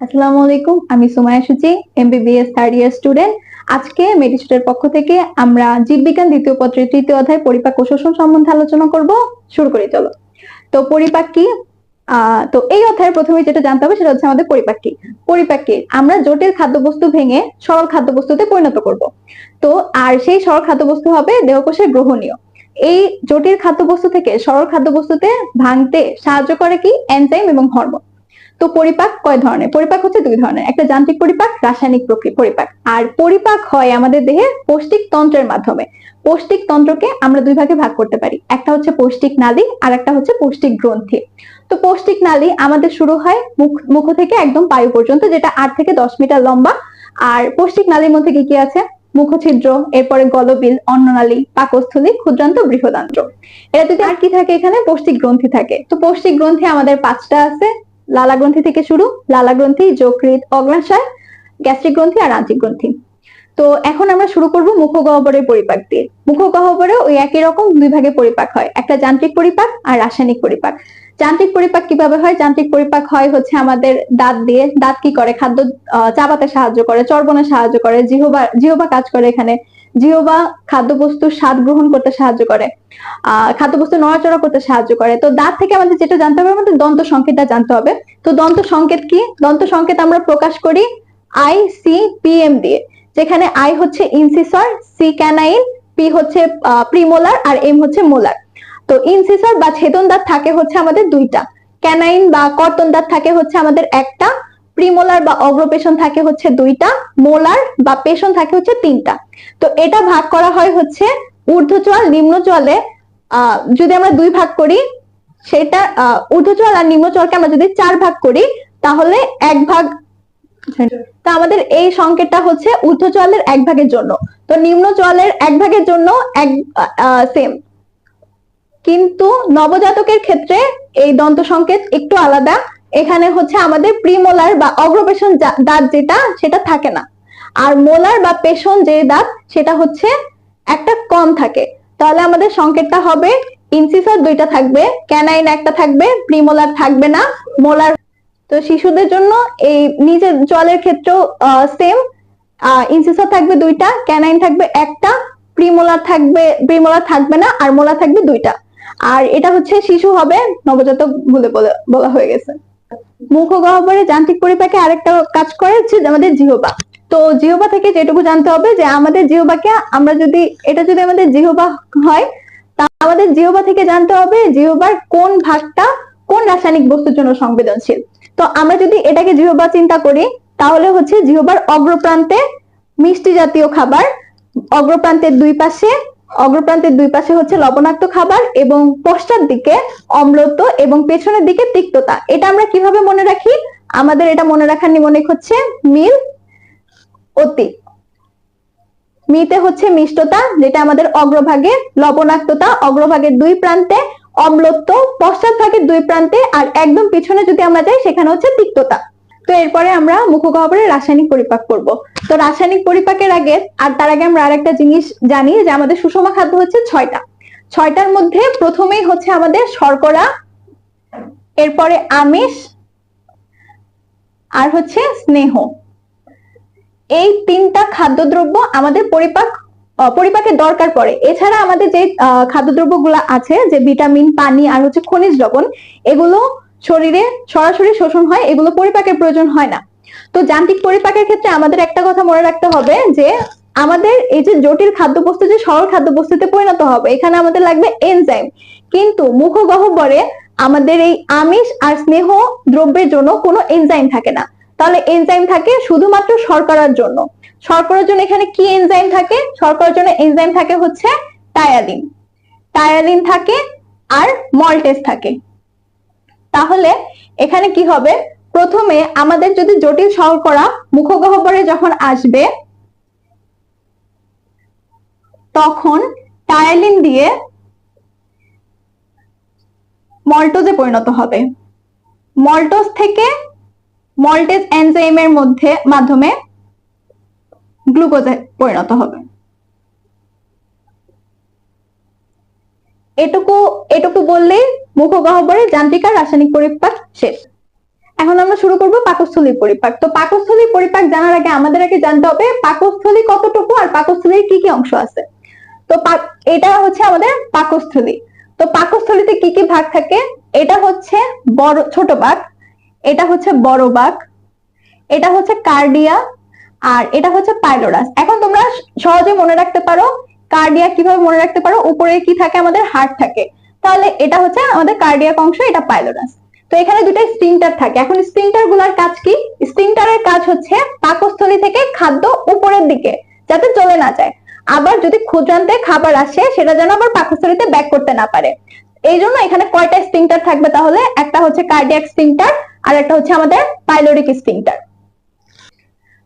আসসালামু আলাইকুম, আমি Sumaya Suchi MBBS third year student আজকে মেডিসিটের পক্ষ থেকে আমরা জীববিজ্ঞান দ্বিতীয় পত্রের তৃতীয় অধ্যায় পরিপাক ও শোষণ সম্বন্ধে আলোচনা করব। শুরু করি, চলো। তো পরিপাক কি? তো এই অধ্যায়ের প্রথমে যেটা জানতে হবে সেটা হচ্ছে আমাদের পরিপাক কি। পরিপাক কি? আমরা জটিল খাদ্যবস্তু ভেঙে সরল খাদ্যবস্তুতে পরিণত করব। তো আর সেই সরল খাদ্যবস্তু হবে দেহকোষে গ্রহণীয়। এই জটিল খাদ্যবস্তু থেকে সরল খাদ্যবস্তুতে ভাঙতে সাহায্য করে কি? এনজাইম এবং হরমোন। তো পরিপাক কয় ধরনের? পরিপাক হচ্ছে দুই ধরনের। একটা যান্ত্রিক পরিপাক, রাসায়নিক পরিপাক। আর পরিপাক হয় আমাদের দেহে পৌষ্টিক তন্ত্রের মাধ্যমে। পৌষ্টিক তন্ত্রকে আমরা দুই ভাগে ভাগ করতে পারি। একটা হচ্ছে পৌষ্টিক নালী, আর একটা হচ্ছে পৌষ্টিক গ্রন্থি। তো পৌষ্টিক নালী আমাদের শুরু হয় মুখ মুখ থেকে একদম পায়ু পর্যন্ত, যেটা আট থেকে দশ মিটার লম্বা। আর পৌষ্টিক নালীর মধ্যে কি কি আছে? মুখছিদ্র, এরপরে গলবিল, অন্ননালী, পাকস্থলী, ক্ষুদ্রান্ত বৃহদান্ত্র। এটা যদি আর কি থাকে এখানে? পৌষ্টিক গ্রন্থি থাকে। তো পৌষ্টিক গ্রন্থি আমাদের পাঁচটা আছে। লালা গ্রন্থি থেকে শুরু, লালা গ্রন্থি, যকৃৎ অগ্নাশয় গ্যাস্ট্রিক গ্রন্থি আর আন্ত্রিক গ্রন্থি। তো এখন আমরা শুরু করব মুখগহ্বরের পরিপাক দিয়ে। মুখগহ্বরে ওই একই রকম দুই ভাগে পরিপাক হয়। একটা যান্ত্রিক পরিপাক আর রাসায়নিক পরিপাক। যান্ত্রিক পরিপাক কীভাবে হয়? যান্ত্রিক পরিপাক হয় হচ্ছে আমাদের দাঁত দিয়ে। দাঁত কি করে? খাদ্য চাবাতে সাহায্য করে চর্বণে সাহায্য করে, জিহবা জিহবা কাজ করে এখানে। জিহবা খাদ্যবস্তুর স্বাদ গ্রহণ করতে সাহায্য করে, আহ, খাদ্যবস্তু নড়াচড়া করতে সাহায্য করে। তো দাঁত থেকে আমাদের যেটা জানতে হবে, আমাদের দন্ত সংকেতটা জানতে হবে। তো দন্ত সংকেত কি? দন্ত সংকেত আমরা প্রকাশ করি আই সি পি এম দিয়ে, যেখানে আই হচ্ছে ইনসিসর, সি ক্যানাইন, পি হচ্ছে প্রিমোলার আর এম হচ্ছে মোলার। তো ইনসিসর বা ছেদন দাঁত থাকে হচ্ছে আমাদের দুইটা। ক্যানাইন বা কর্তন দাঁত থাকে হচ্ছে আমাদের একটা। প্রিমোলার বা অগ্রপেশন থাকে হচ্ছে দুইটা, মোলার বা পেশন থাকে হচ্ছে তিনটা। তো এটা ভাগ করা হয় হচ্ছে ঊর্ধ্বচল, নিম্নচলে যদি আমরা দুই ভাগ করি, সেটা আহ ঊর্ধ্বচল আর নিম্নচলকে আমরা যদি চার ভাগ করি, তাহলে এক ভাগ তা আমাদের এই সংকেতটা হচ্ছে ঊর্ধ্ব ঊর্ধ্বচলের এক ভাগের জন্য। তো নিম্নচলের এক ভাগের জন্য এক সেম কিন্তু নবজাতকের ক্ষেত্রে এই দন্ত সংকেত একটু আলাদা। এখানে হচ্ছে আমাদের প্রিমোলার বা অগ্রপেশন দাঁত যেটা, সেটা থাকে না। আর মোলার বা পেশন যে দাঁত, সেটা হচ্ছে একটা কম থাকে। তাহলে আমাদের সংকেতটা হবে, ইনসিসর দুইটা থাকবে, ক্যানাইন একটা থাকবে, প্রিমোলার থাকবে না, মোলার। তো শিশুদের জন্য এই নিজের জলের ক্ষেত্রেও সেম ইনসিসর থাকবে দুইটা, ক্যানাইন থাকবে একটা, প্রিমোলার থাকবে প্রিমোলার থাকবে না, আর মোলার থাকবে দুইটা। আর এটা হচ্ছে শিশু হবে, নবজাতক বলে বলে- বলা হয়ে গেছে। মুখগহ্বরে যান্ত্রিক পরিপাকে আরেকটা কাজ করে হচ্ছে আমাদের জিহবা। তো জিহবা থেকে যেটুকু জানতে হবে যে আমাদের জিহবাকে আমরা যদি, এটা যদি আমাদের জিহবা হয়, তা আমাদের জিহবা থেকে জানতে হবে জিহবার কোন ভাগটা কোন রাসায়নিক বস্তুর জন্য সংবেদনশীল। তো আমরা যদি এটাকে জিহবা চিন্তা করি, তাহলে হচ্ছে জিহবার অগ্রপ্রান্তে মিষ্টি জাতীয় খাবার, অগ্রপ্রান্তের দুই পাশে অগ্রপ্রান্তের দুই পাশে হচ্ছে লবণাক্ত খাবার এবং পশ্চাৎ দিকে অম্লত্ব এবং পেছনের দিকে তিক্ততা। এটা আমরা কীভাবে মনে রাখি? আমাদের এটা মনে রাখার নিমনিক হচ্ছে মিল অতি। মিতে হচ্ছে মিষ্টতা, যেটা আমাদের অগ্রভাগে লবণাক্ততা, অগ্রভাগের দুই প্রান্তে অম্লত্ব পশ্চাৎ ভাগের দুই প্রান্তে, আর একদম পিছনে যদি আমরা যাই, সেখানে হচ্ছে তিক্ততা। তো এরপরে আমরা মুখগহ্বরের রাসায়নিক পরিপাক করব। তো রাসায়নিক পরিপাকের আগে, আর তার আগে আমরা আরেকটা জিনিস জানি যে আমাদের সুষমা খাদ্য হচ্ছে ছয়টা। ছয়টার মধ্যে প্রথমেই হচ্ছে আমাদের শর্করা, এরপরে আমিষ, আর হচ্ছে স্নেহ। এই তিনটা খাদ্যদ্রব্য আমাদের পরিপাক পরিপাকের দরকার পড়ে। এছাড়া আমাদের যে খাদ্যদ্রব্যগুলা আছে, যে ভিটামিন, পানি, আর হচ্ছে খনিজ লবণ, এগুলো শরীরে সরাসরি শোষণ হয়, এগুলো পরিপাকের প্রয়োজন হয় না। তো যান্ত্রিক পরিপাকের ক্ষেত্রে আমাদের একটা কথা মনে রাখতে হবে যে, আমাদের এই যে জটিল খাদ্যবস্তু, যে সরল খাদ্যবস্তুতে পরিণত হবে, এখানে আমাদের লাগবে এনজাইম কিন্তু মুখগহ্বরে আমাদের এই আমিষ আর স্নেহ দ্রব্যের জন্য কোনো এনজাইম থাকে না। তাহলে এনজাইম থাকে শুধুমাত্র শর্করার জন্য। শর্করার জন্য এখানে কি এনজাইম থাকে? শর্করার জন্য এনজাইম থাকে হচ্ছে টায়ালিন টায়ালিন থাকে আর মল্টেস থাকে। তাহলে এখানে কি হবে? প্রথমে আমাদের যদি জটিল শর্করা মুখগহ্বরে যখন আসবে, তখন টায়ালিন দিয়ে মল্টোজে পরিণত হবে। মল্টোজ থেকে মল্টেজ এনজাইমের মধ্যে মাধ্যমে গ্লুকোজে পরিণত হবে। এটুকু এটুকু বললেই মুখগহ্বরে যান্ত্রিক আর রাসায়নিক পরিপাক শেষ। এখন আমরা শুরু করব পাকস্থলী পরিপাক। তো পাকস্থলী পরিপাক জানার আগে আমাদের আগে জানতে হবে পাকস্থলী কতটুকু আর পাকস্থলীর কি কি অংশ আছে। তো এটা হচ্ছে আমাদের পাকস্থলী। তো পাকস্থলীতে কি কি ভাগ থাকে? এটা হচ্ছে বড়, ছোট ভাগ, এটা হচ্ছে বড় ভাগ, এটা হচ্ছে কার্ডিয়া, আর এটা হচ্ছে পাইলোরাস। এখন তোমরা সহজে মনে রাখতে পারো কার্ডিয়া কীভাবে মনে রাখতে পারো? উপরে কি থাকে? আমাদের হার্ট থাকে। তাহলে এটা হচ্ছে আমাদের কার্ডিয়াক অংশ, এটা পাইলোরাস তো এখানে দুটো স্প্রিন্টার থাকে। এখন স্প্রিন্টারগুলার কাজ কি? স্প্রিন্টারের কাজ হচ্ছে পাকস্থলী থেকে খাদ্য উপরের দিকে, যাতে চলে না যায়। আবার যদি ক্ষুদ্রান্তে খাবার আসে, সেটা যেন আবার পাকস্থলীতে ব্যাক করতে না পারে। এই জন্য এখানে কয়টা স্প্রিন্টার থাকবে তাহলে? একটা হচ্ছে কার্ডিয়াক স্প্রিন্টার আর একটা হচ্ছে আমাদের পাইলোরিক স্প্রিন্টার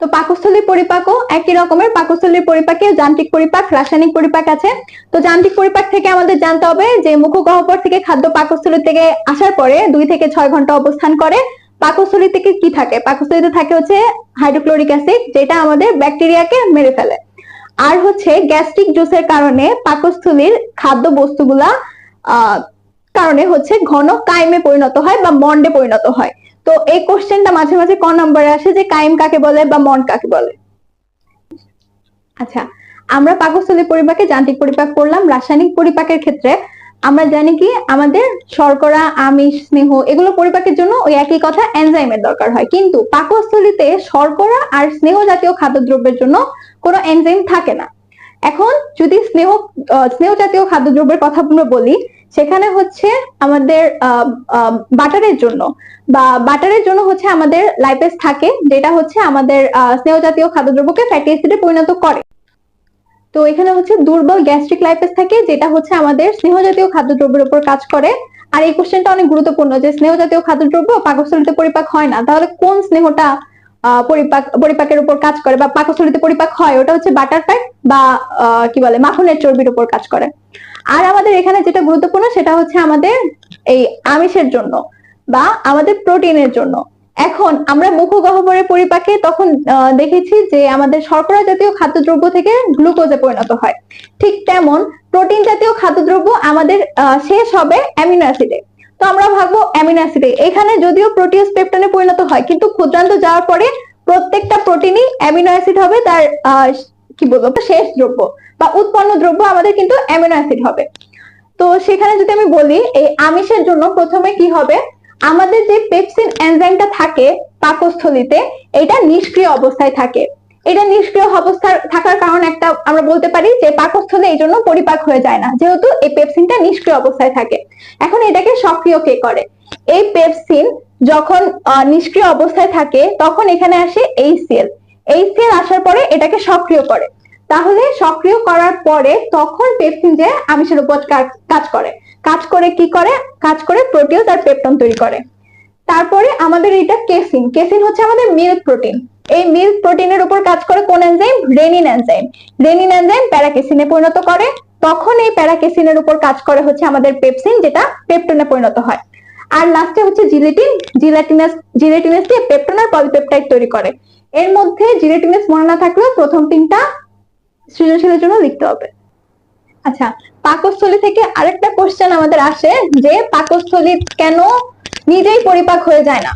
তো পাকস্থলীর পরিপাকও একই রকমের। পাকস্থলীর পরিপাকে যান্ত্রিক পরিপাক, রাসায়নিক পরিপাক আছে। তো যান্ত্রিক পরিপাক থেকে আমাদের জানতে হবে যে মুখগহ্বর থেকে খাদ্য পাকস্থলী থেকে আসার পরে দুই থেকে ছয় ঘণ্টা অবস্থান করে। পাকস্থলী থেকে কি থাকে? পাকস্থলীতে থাকে হচ্ছে হাইড্রোক্লোরিক অ্যাসিড, যেটা আমাদের ব্যাকটেরিয়াকে মেরে ফেলে। আর হচ্ছে গ্যাস্ট্রিক জুসের কারণে পাকস্থলীর খাদ্য বস্তুগুলা কারণে হচ্ছে ঘন কাইমে পরিণত হয় বা মন্ডে পরিণত হয়। তো এই কোশ্চেনটা মাঝে মাঝে ক নম্বরে আসে? যে কাইম কাকে বলে বা মন কাকে বলে? আচ্ছা আমরা পাকস্থলী পরিপাকে যান্ত্রিক পরিপাক করলাম রাসায়নিক পরিপাকের ক্ষেত্রে আমরা জানি কি, আমাদের শর্করা, আমিষ, স্নেহ এগুলো পরিপাকের জন্য ওই একই কথা এনজাইমের দরকার হয়। কিন্তু পাকস্থলীতে শর্করা আর স্নেহ জাতীয় খাদ্যদ্রব্যের জন্য কোনো এনজাইম থাকে না। এখন যদি স্নেহ স্নেহ জাতীয় খাদ্যদ্রব্যের কথা আমরা বলি সেখানে হচ্ছে আমাদের বাটারের জন্য। বা বাটারের জন্য হচ্ছে আমাদের লাইপেজ থাকে, যেটা হচ্ছে আমাদের স্নেহ জাতীয় খাদ্যদ্রব্যকে ফ্যাটি অ্যাসিডে পরিণত করে। তো এখানে হচ্ছে দুর্বল গ্যাস্ট্রিক লাইপেজ থাকে, যেটা হচ্ছে আমাদের স্নেহ জাতীয় খাদ্যদ্রব্যের উপর কাজ করে। আর এই কোশ্চেনটা অনেক গুরুত্বপূর্ণ, যে স্নেহ জাতীয় খাদ্যদ্রব্য পাকস্থলীতে পরিপাক হয় না। তাহলে কোন স্নেহটা পরিপাক, পরিপাকের উপর কাজ করে বা পাকস্থলীতে পরিপাক হয়? ওটা হচ্ছে বাটার ফ্যাট বা কি বলে, মাখনের চর্বির উপর কাজ করে। আর আমাদের এখানে যেটা গুরুত্বপূর্ণ সেটা হচ্ছে আমাদের এই আমিষের জন্য বা আমাদের প্রোটিনের জন্য। এখন আমরা মুখগহ্বরের পরিপাকে তখন দেখেছি যে আমাদের শর্করা জাতীয় খাদ্যদ্রব্য থেকে গ্লুকোজে পরিণত হয়। ঠিক তেমন প্রোটিন জাতীয় খাদ্যদ্রব্য আমাদের শেষ হবে অ্যামিনো অ্যাসিডে। তো আমরা ভাববো অ্যামিনো অ্যাসিডে। এখানে যদিও প্রোটিয়াস পেপটনে পরিণত হয়, কিন্তু ক্ষুদ্রান্ত যাওয়ার পরে প্রত্যেকটা প্রোটিনই অ্যামিনো অ্যাসিড হবে, তার কি বলব? শেষ দ্রব্য বা উৎপন্ন দ্রব্য আমাদের কিন্তু অ্যামিনো অ্যাসিড হবে। তো সেখানে যদি আমি বলি, এই আমিষের জন্য প্রথমে কি হবে? আমাদের যে পেপসিন এনজাইমটা থাকে পাকস্থলীতে, এটা নিষ্ক্রিয় অবস্থায় থাকে। এটা নিষ্ক্রিয় অবস্থায় থাকার কারণ একটা আমরা বলতে পারি যে পাকস্থলে এই জন্য পরিপাক হয়ে যায় না, যেহেতু এই পেপসিনটা নিষ্ক্রিয় অবস্থায় থাকে। এখন এটাকে সক্রিয় কে করে? এই পেপসিন যখন নিষ্ক্রিয় অবস্থায় থাকে, তখন এখানে আসে এই সেল এই আসার পরে এটাকে সক্রিয় করে। তাহলে সক্রিয় করার পরে তখন পেপসিন যে আমিষের উপর কাজ- করে। কাজ করে কি করে? কাজ করে প্রোটিওজ আর পেপটন তৈরি করে। তারপরে আমাদের এটা কেসিন কেসিন হচ্ছে আমাদের মিল্ক প্রোটিন এই মিল্ক প্রোটিনের উপর কাজ করে কোন enzyme rennin enzyme rennin enzyme প্যারাকেসিনে পরিণত করে। তখন এই প্যারাকেসিনের উপর কাজ করে হচ্ছে আমাদের পেপসিন যেটা পেপটনে পরিণত হয়। আর লাস্টে হচ্ছে জিলেটিন জিলেটিনাস জিলেটিনাস দিয়ে পেপটন আর পলিপেপটাইড তৈরি করে। এর মধ্যে জিলেটিনাস মনে না থাকলেও প্রথম তিনটা সৃজনশীলের জন্য লিখতে হবে। আচ্ছা পাকস্থলী থেকে আরেকটা কোশ্চেন আমাদের আসে যে পাকস্থলী কেন নিজেই পরিপাক হয়ে যায় না?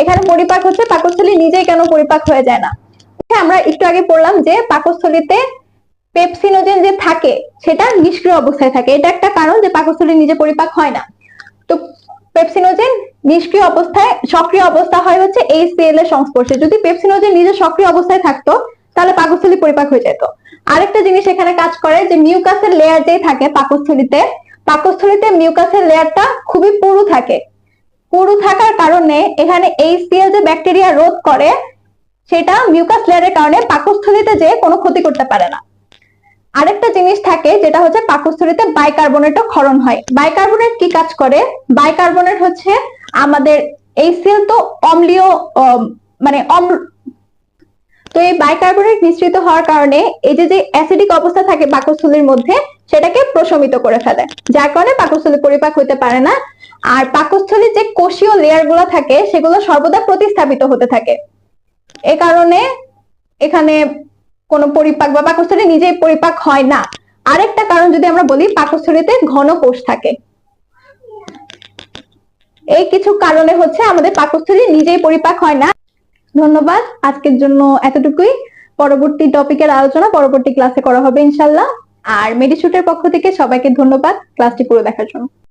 এখানে পরিপাক হচ্ছে পাকস্থলী নিজেই কেন পরিপাক হয়ে যায় না? আমরা একটু আগে পড়লাম যে পাকস্থলীতে পেপসিনোজেন যে থাকে, সেটা নিষ্ক্রিয় অবস্থায় থাকে। এটা একটা কারণ যে পাকস্থলী নিজে পরিপাক হয় না। তো পেপসিনোজেন নিষ্ক্রিয় অবস্থায় সক্রিয় অবস্থা হয় হচ্ছে এই সেল এর সংস্পর্শে। যদি পেপসিনোজেন নিজে সক্রিয় অবস্থায় থাকতো, তাহলে পাকস্থলী পরিপাক হয়ে যেত। আরেকটা জিনিস এখানে কাজ করে যে মিউকাসের লেয়ার যেই থাকে পাকস্থলীতে পাকস্থলীতে মিউকাসের লেয়ারটা খুবই পুরু থাকে। পুরু থাকার কারণে এখানে এই সিএল যে ব্যাকটেরিয়া রোধ করে, সেটা মিউকাস লেয়ারের কারণে পাকস্থলীতে যে কোনো ক্ষতি করতে পারে না। আরেকটা জিনিস থাকে, যেটা হচ্ছে পাকস্থলীতে বাইকার্বনেটও ক্ষরণ হয়। বাইকার্বনেট কি কাজ করে? বাইকার্বনেট হচ্ছে আমাদের এই সেল তো অম্লীয় মানে অম্ল, তো এই বাইকার্বনেট মিশ্রিত হওয়ার কারণে এই যে যে অ্যাসিডিক অবস্থা থাকে পাকস্থলীর মধ্যে, সেটাকে প্রশমিত করে ফেলে। যার কারণে পাকস্থলী পরিপাক হতে পারে না। আর পাকস্থলীর যে কোষীয় লেয়ারগুলো থাকে, সেগুলো সর্বদা প্রতিস্থাপিত হতে থাকে। এ কারণে এখানে কোনো পরিপাক বা পাকস্থলী নিজেই পরিপাক হয় না। আরেকটা কারণ যদি আমরা বলি, পাকস্থলীতে ঘন কোষ থাকে। এই কিছু কারণে হচ্ছে আমাদের পাকস্থলী নিজেই পরিপাক হয় না। ধন্যবাদ আজকের জন্য এতটুকুই। পরবর্তী টপিকের আলোচনা পরবর্তী ক্লাসে করা হবে ইনশাল্লাহ আর মেডিশুটের পক্ষ থেকে সবাইকে ধন্যবাদ ক্লাসটি পুরো দেখার জন্য।